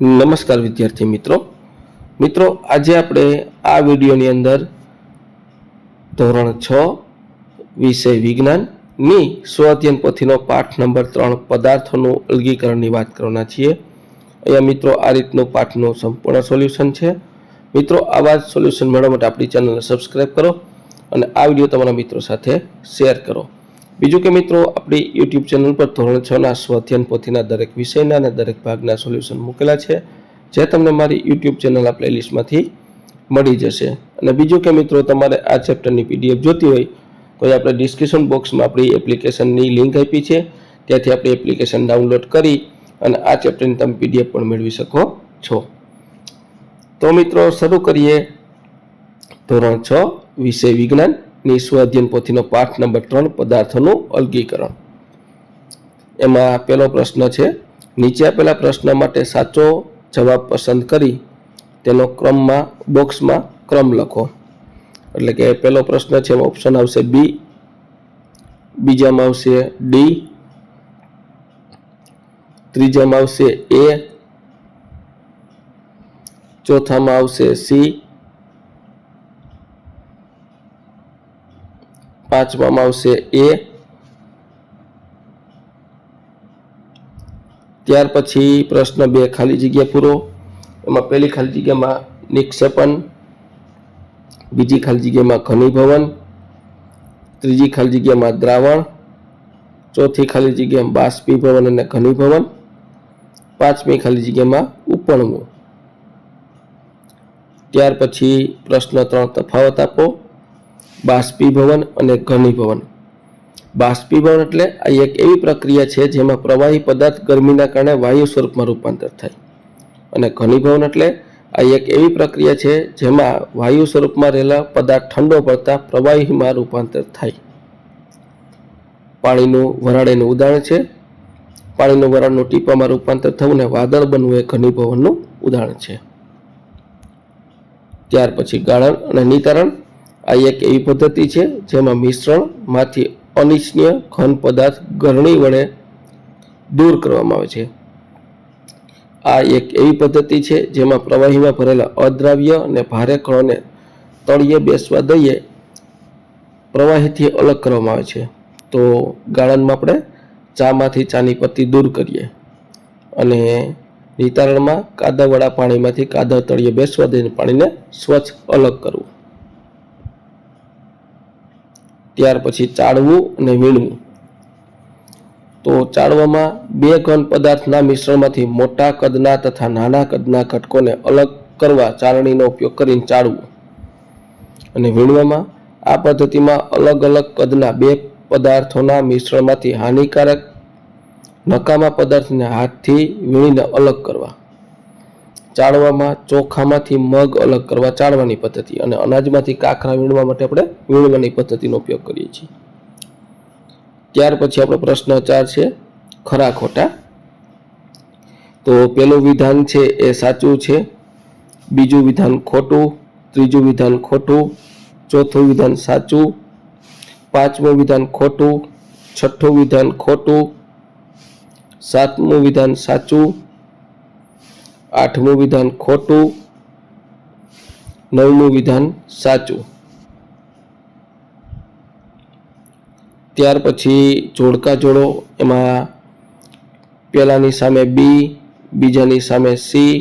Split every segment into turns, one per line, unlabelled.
નમસ્કાર વિદ્યાર્થી મિત્રો. મિત્રો, આજે આપણે આ વિડીયોની અંદર ધોરણ છ વિષય વિજ્ઞાનની સ્વાધ્યન પોથીનો પાઠ નંબર ત્રણ પદાર્થોનું અલગીકરણની વાત કરવાના છીએ. અહીંયા મિત્રો, આ રીતનું પાઠનું સંપૂર્ણ સોલ્યુશન છે. મિત્રો, આવા સોલ્યુશન મેળવવા માટે આપણી ચેનલને સબસ્ક્રાઈબ કરો અને આ વીડિયો તમારા મિત્રો સાથે શેર કરો. બીજું કે મિત્રો, આપણી યુટ્યુબ ચેનલ પર ધોરણ છ ના સ્વાધ્યાયન પોથીના દરેક વિષયના અને દરેક ભાગના સોલ્યુશન મૂકેલા છે, જે તમને મારી યુટ્યુબ ચેનલ આ પ્લેલિસ્ટમાંથી મળી જશે. અને બીજું કે મિત્રો, તમારે આ ચેપ્ટરની પીડીએફ જોતી હોય, તો આપણે ડિસ્ક્રિપ્શન બોક્સમાં આપણી એપ્લિકેશનની લિંક આપી છે. ત્યાંથી આપણી એપ્લિકેશન ડાઉનલોડ કરી અને આ ચેપ્ટરની તમે પીડીએફ પણ મેળવી શકો છો. તો મિત્રો, શરૂ કરીએ ધોરણ છ વિષય વિજ્ઞાનની સ્વાધ્યન પોથીનો પાઠ નંબર ત્રણ, પદાર્થોનું અલગીકરણ. એમાં પહેલો પ્રશ્ન છે, નીચે આપેલા પ્રશ્ન માટે સાચો જવાબ પસંદ કરી તેનો ક્રમમાં, બોક્સમાં ક્રમ લખો. એટલે કે પહેલો પ્રશ્ન છે, એમાં ઓપ્શન આવશે બી બીજામાં આવશે ડી ત્રીજામાં આવશે એ ચોથામાં આવશે સી પાંચમામાં આવશે એ. ત્યાર પછી પ્રશ્ન બે ખાલી જગ્યા પૂરો. એમાં પહેલી ખાલી જગ્યામાં નિક્ષેપણ, બીજી ખાલી જગ્યામાં ઘનીભવન, ત્રીજી ખાલી જગ્યામાં દ્રાવણ, ચોથી ખાલી જગ્યામાં બાષ્પીભવન અને ઘનીભવન, પાંચમી ખાલી જગ્યામાં ઉપણવું. ત્યાર પછી પ્રશ્ન ત્રણ તફાવત આપો. બાષ્પીભવન અને ઘનીભવન. બાષ્પીભવન એટલે આ એક એવી પ્રક્રિયા છે જેમાં પ્રવાહી પદાર્થ ગરમીના કારણે વાયુ સ્વરૂપમાં રૂપાંતર થાય. અને ઘનીભવન એટલે આ એક એવી પ્રક્રિયા છે જેમાં વાયુ સ્વરૂપમાં રહેલા પદાર્થ ઠંડો પડતા પ્રવાહીમાં રૂપાંતર થાય. પાણીનું વરાળ ઉદાહરણ છે. પાણીનું વરાળનું ટીપામાં રૂપાંતર થવું ને વાદળ બનવું એ ઘનીભવનનું ઉદાહરણ છે. ત્યાર પછી ગાળણ અને નિતારણ. આ એક એવી પદ્ધતિ છે જેમાં મિશ્રણમાંથી અનિચ્છનીય ઘન પદાર્થ ગરણી વડે દૂર કરવામાં આવે છે. આ એક એવી પદ્ધતિ છે જેમાં પ્રવાહીમાં ભરેલા અદ્રાવ્ય અને ભારે કણોને તળિયે બેસવા દઈએ પ્રવાહીથી અલગ કરવામાં આવે છે. તો ગાળણમાં આપણે ચામાંથી ચાની પત્તી દૂર કરીએ અને નિતારણમાં કાદવવાળા પાણીમાંથી કાદવ તળિયે બેસવા દઈને પાણીને સ્વચ્છ અલગ કરવું. ત્યાર પછી ચાળવું અને વીણવું. તો ચાળવામાં બે ઘન પદાર્થના મિશ્રણમાંથી મોટા કદના તથા નાના કદના ઘટકોને અલગ કરવા ચાળણીનો ઉપયોગ કરીને ચાળવું. અને વીણવામાં આ પદ્ધતિમાં અલગ અલગ કદના બે પદાર્થોના મિશ્રણમાંથી હાનિકારક નકામા પદાર્થને હાથથી વીણીને અલગ કરવા. ચાળવામાં, ચોખામાંથી મગ અલગ કરવા ચાળવાની પદ્ધતિ અને અનાજમાંથી કાંકરા વીણવા માટે આપણે વીણવાની પદ્ધતિનો ઉપયોગ કરીએ છીએ. ત્યાર પછી આપણો પ્રશ્ન ચાર છે, ખરા ખોટા? તો પેલું વિધાન છે એ સાચું છે, બીજું વિધાન ખોટું, ત્રીજું વિધાન ખોટું, ચોથું વિધાન સાચું, પાંચમું વિધાન ખોટું, છઠ્ઠું વિધાન ખોટું, સાતમું વિધાન સાચું આઠમું વિધાન ખોટું, નવમું વિધાન સાચું. ત્યાર પછી જોડકા જોડો, એમાં પહેલાંની સામે બી બીજાની સામે સી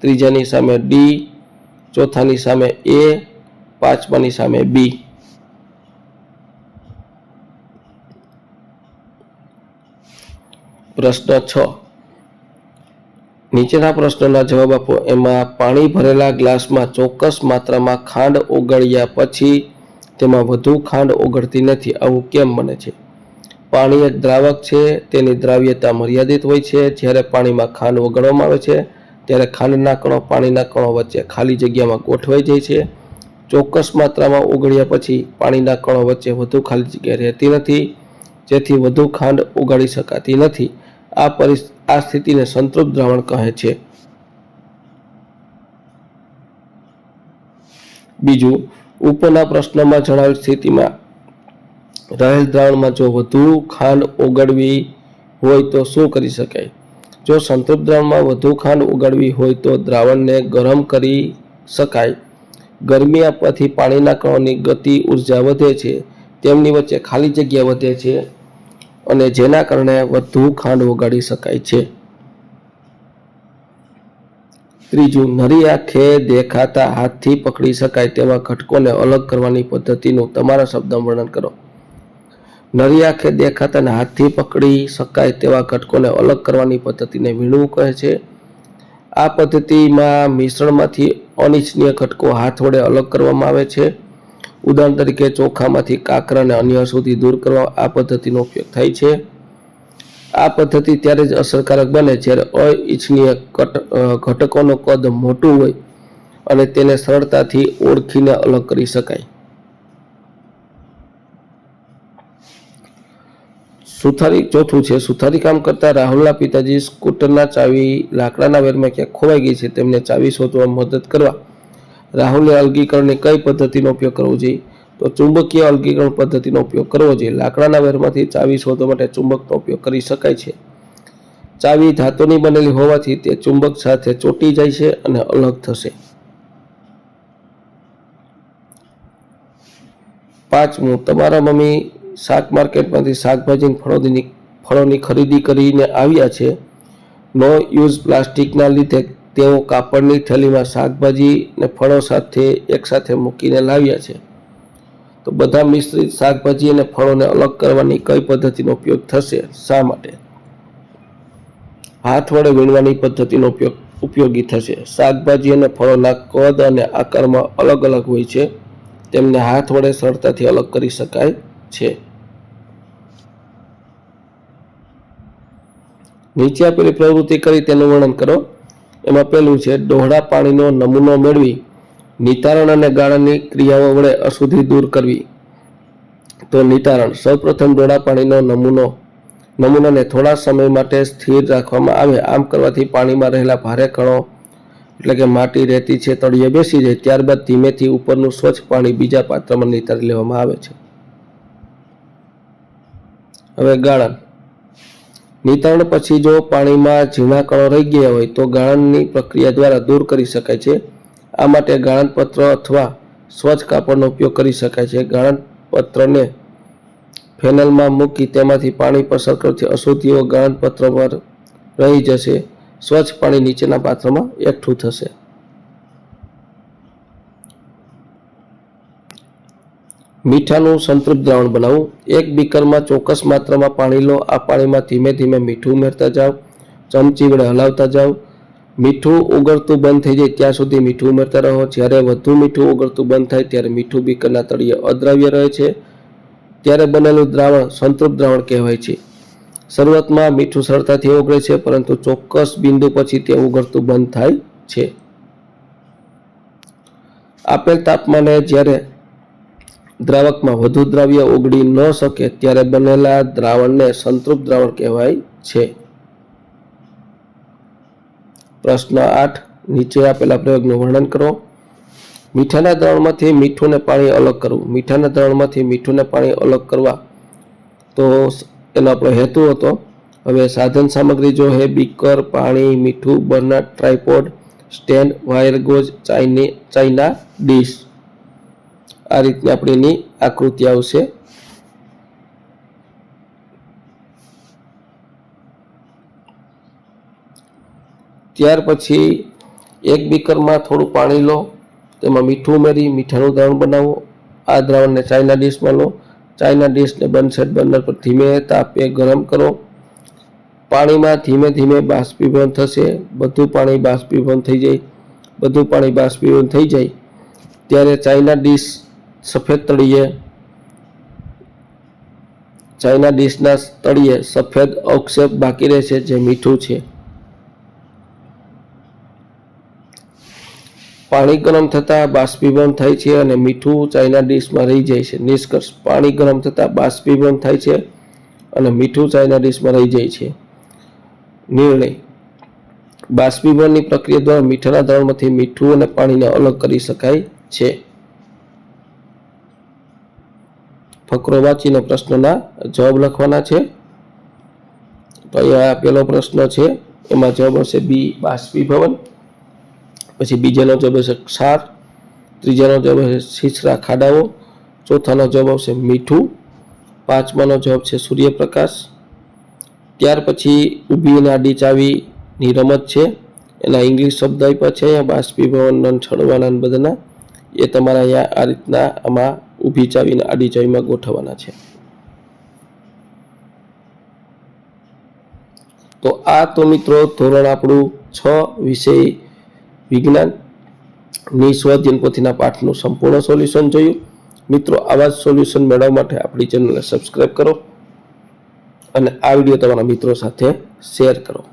ત્રીજાની સામે ડી ચોથાની સામે એ પાંચમાની સામે બી પ્રશ્ન છ. નીચેના પ્રશ્નોના જવાબ આપો. એમાં પાણી ભરેલા ગ્લાસમાં ચોક્કસ માત્રામાં ખાંડ ઓગળ્યા પછી તેમાં વધુ ખાંડ ઓગળતી નથી. આવું કેમ બને છે? પાણી એક દ્રાવક છે, તેની દ્રાવ્યતા મર્યાદિત હોય છે. જ્યારે પાણીમાં ખાંડ ઓગળવામાં આવે છે, ત્યારે ખાંડના કણો પાણીના કણો વચ્ચે ખાલી જગ્યામાં ગોઠવાઈ જાય છે. ચોક્કસ માત્રામાં ઓગળ્યા પછી પાણીના કણો વચ્ચે વધુ ખાલી જગ્યા રહેતી નથી, જેથી વધુ ખાંડ ઓગાળી શકાતી નથી. આ પરિસ, આ સ્થિતિને સંતૃપ્ત દ્રાવણ કહે છે. બીજું, ઉપરના પ્રશ્નમાં જણાવેલ સ્થિતિમાં રહેલ દ્રાવણમાં જો વધુ ખાંડ ઓગળવી હોય તો શું કરી શકાય? જો સંતૃપ્ત દ્રાવણમાં વધુ ખાંડ ઉગાડવી હોય તો દ્રાવણને ગરમ કરી શકાય. ગરમી આપવાથી પાણીના કણોની ગતિ ઊર્જા વધે છે. તેમની વચ્ચે ખાલી જગ્યા વધે છે. અને જેના કારણે વધુ ખાંડ ઓગાળી શકાય છે. ત્રીજું, નરી આંખે દેખાતા હાથથી પકડી શકાય તેવા ઘટકોને અલગ કરવાની પદ્ધતિનું તમારા શબ્દમાં વર્ણન કરો. નરી આંખે દેખાતા અને હાથથી પકડી શકાય તેવા ઘટકોને અલગ કરવાની પદ્ધતિને વીણવું કહે છે. આ પદ્ધતિમાં મિશ્રણમાંથી અનિચ્છનીય ઘટકો હાથ વડે અલગ કરવામાં આવે છે. ઉદાહરણ તરીકે ચોખામાંથી કાંકરા અને અન્ય સુધી દૂર કરવા આ પદ્ધતિનો ઉપયોગ થાય છે. આ પદ્ધતિ ત્યારે જ અસરકારક બને જ્યારે અઇચ્છનીય કટ- અ, ઘટકોનું કદ મોટું હોય અને તેને સરળતાથી ઓળખીને અલગ કરી શકાય. સુથારી ચોથું છે સુથારી કામ કરતા રાહુલના પિતાજી સ્કૂટરના ચાવી લાકડાના વેરમાં ક્યાંક ખોવાઈ ગઈ છે. તેમને ચાવી શોધવામાં મદદ કરવા રાહુલે અલગીકરણની કઈ પદ્ધતિનો ઉપયોગ કરવો જોઈએ? તો ચુંબકીય અલગીકરણ પદ્ધતિનો ઉપયોગ કરવો જોઈએ. લાકડાના વેરમાંથી ચાવી શોધવા માટે ચુંબકનો ઉપયોગ કરી શકાય છે. ચાવી ધાતુની બનેલી હોવાથી તે ચુંબક સાથે ચોંટી જાય છે અને અલગ થશે. પાંચમું, તમારા મમ્મી શાક માર્કેટમાંથી શાકભાજી ફળોની ફળોની ખરીદી કરીને આવ્યા છે. નો યુઝ પ્લાસ્ટિકના લીધે તેઓ કાપડની થેલીમાં શાકભાજી અને ફળો સાથે એકસાથે મૂકીને લાવ્યા છે. તો બધા મિશ્રિત શાકભાજી અને ફળોને અલગ કરવાની કઈ પદ્ધતિનો ઉપયોગ થશે? શા માટે? હાથ વડે વીણવાની પદ્ધતિનો ઉપયોગ ઉપયોગી થશે. શાકભાજી અને ફળોના કદ અને આકારમાં અલગ અલગ હોય છે. તેમને હાથ વડે સરળતાથી અલગ કરી શકાય છે. નીચે આપેલી પ્રવૃત્તિ કરી તેનું વર્ણન કરો. એમાં પહેલું છે, ડોહળા પાણીનો નમૂનો મેળવી, નિતારણ અને ગાળણની ક્રિયાઓ વડે અશુદ્ધિ દૂર કરવી. તો નિતારણ, સૌપ્રથમ ડોળા પાણીનો નમૂનો, નમૂનાને થોડા સમય માટે સ્થિર રાખવામાં આવે. આમ કરવાથી પાણીમાં રહેલા ભારે કણો, એટલે કે માટી રહેતી છે તળિયે બેસી જાય. ત્યારબાદ ધીમેથી ઉપરનું સ્વચ્છ પાણી બીજા પાત્રમાં નિતારી લેવામાં આવે છે. હવે ગાળણ નિતારણ પછી જો પાણીમાં ઝીણા કણો રહી ગયા હોય તો ગાળણની પ્રક્રિયા દ્વારા દૂર કરી શકાય છે. આ માટે ગાળણપત્ર અથવા સ્વચ્છ કાપડનો ઉપયોગ કરી શકાય છે. ગાળણ પત્રને ફેનલમાં મૂકી તેમાંથી પાણી પસાર કરતી અશુદ્ધિઓ ગાળણપત્ર પર રહી જશે. સ્વચ્છ પાણી નીચેના પાત્રમાં એકઠું થશે. મીઠાનું સંતૃપ્ત દ્રાવણ બનાવવું એક બીકરમાં ચોક્કસ માત્રામાં પાણી લો. આ પાણીમાં ધીમે ધીમે મીઠું ઉમેરતા જાઓ. ચમચી વડે હલાવતા જાઓ. મીઠું ઓગળતું બંધ થઈ જાય ત્યાં સુધી મીઠું ઉમેરતા રહો. જ્યારે વધુ મીઠું ઓગળતું બંધ થાય ત્યારે મીઠું બીકરના તળિયે અદ્રાવ્ય રહે છે. ત્યારે બનેલું દ્રાવણ સંતૃપ્ત દ્રાવણ કહેવાય છે. શરૂઆતમાં મીઠું સરળતાથી ઓગળે છે, પરંતુ ચોક્કસ બિંદુ પછી તે ઓગળતું બંધ થાય છે. આપેલ તાપમાને જ્યારે દ્રાવકમાં વધુ દ્રાવ્ય ઓગળી ન શકે ત્યારે બનેલા દ્રાવણને સંતૃપ્ત દ્રાવણ કહેવાય છે. પ્રશ્ન આઠ, નીચે આપેલા પ્રયોગનું વર્ણન કરો. મીઠાના દ્રાવણમાંથી મીઠું ને પાણી અલગ કરવું. મીઠાના દ્રાવણમાંથી મીઠું ને પાણી અલગ કરવા તો એનો આપણો હેતુ હતો. હવે સાધન સામગ્રી જો હે, બીકર, પાણી, મીઠું burner tripod, stand wire gauze china, china dish. આ રીતની આપણીની આકૃતિ આવશે. ત્યાર પછી એક બીકરમાં થોડું પાણી લો, તેમાં મીઠું ઉમેરી, મીઠાનું દ્રાવણ બનાવો. આ દ્રાવણને ચાઇના ડીશમાં લો. ચાઇના ડીશને બનસેટ બર્નર પર ધીમે તાપે ગરમ કરો. પાણીમાં ધીમે ધીમે બાષ્પીભવન થશે. બધું પાણી બાષ્પીભવન થઈ જાય. બધું પાણી બાષ્પીભવન થઈ જાય. ત્યારે ચાઇના ડીશ સફેદ તળિયે. ચાઇના ડીશના તળિયે સફેદ અવક્ષેપ બાકી રહેશે જે મીઠું છે. પાણી ગરમ થતાં બાષ્પીભવન થાય છે અને મીઠું ચાઇના ડીશમાં રહી જાય છે. નિષ્કર્ષ, પાણી ગરમ થતાં બાષ્પીભવન થાય છે અને મીઠું ચાઇના ડીશમાં રહી જાય છે. નિર્ણય. બાષ્પીભવનની પ્રક્રિયા દ્વારા મીઠાના દ્રવણમાંથી મીઠું અને પાણીને અલગ કરી શકાય છે. ફકરો વાંચીને પ્રશ્નના જવાબ લખવાના છે. તો અહીંયા પેલો પ્રશ્ન છે, એમાં જવાબ આવશે બી બાષ્પીભવન, પછી બીજાનો જવાબ આવશે ક્ષાર, ત્રીજાનો જવાબ આવશે છીછરા ખાડાઓ, ચોથાનો જવાબ આવશે મીઠું, પાંચમાનો જવાબ છે સૂર્યપ્રકાશ, ત્યાર પછી ઊભી અને ચાવીની રમત છે. એના ઇંગ્લિશ શબ્દ આપ્યા છે, અહીંયા બાષ્પીભવન છડવાના બધાના. એ તમારા અહીંયા આ રીતના આમાં ઊભી ચાવીને આડી ચાવીમાં ગોઠવવાના છે. તો આ તો મિત્રો ધોરણ આપણું છ વિષય વિજ્ઞાન, ની સ્વાધ્યન પોથીના પાઠનું સંપૂર્ણ સોલ્યુશન જોયું. મિત્રો, આવા જ સોલ્યુશન મેળવવા માટે આપણી ચેનલને સબસ્ક્રાઈબ કરો અને આ વીડિયો તમારા મિત્રો સાથે શેર કરો.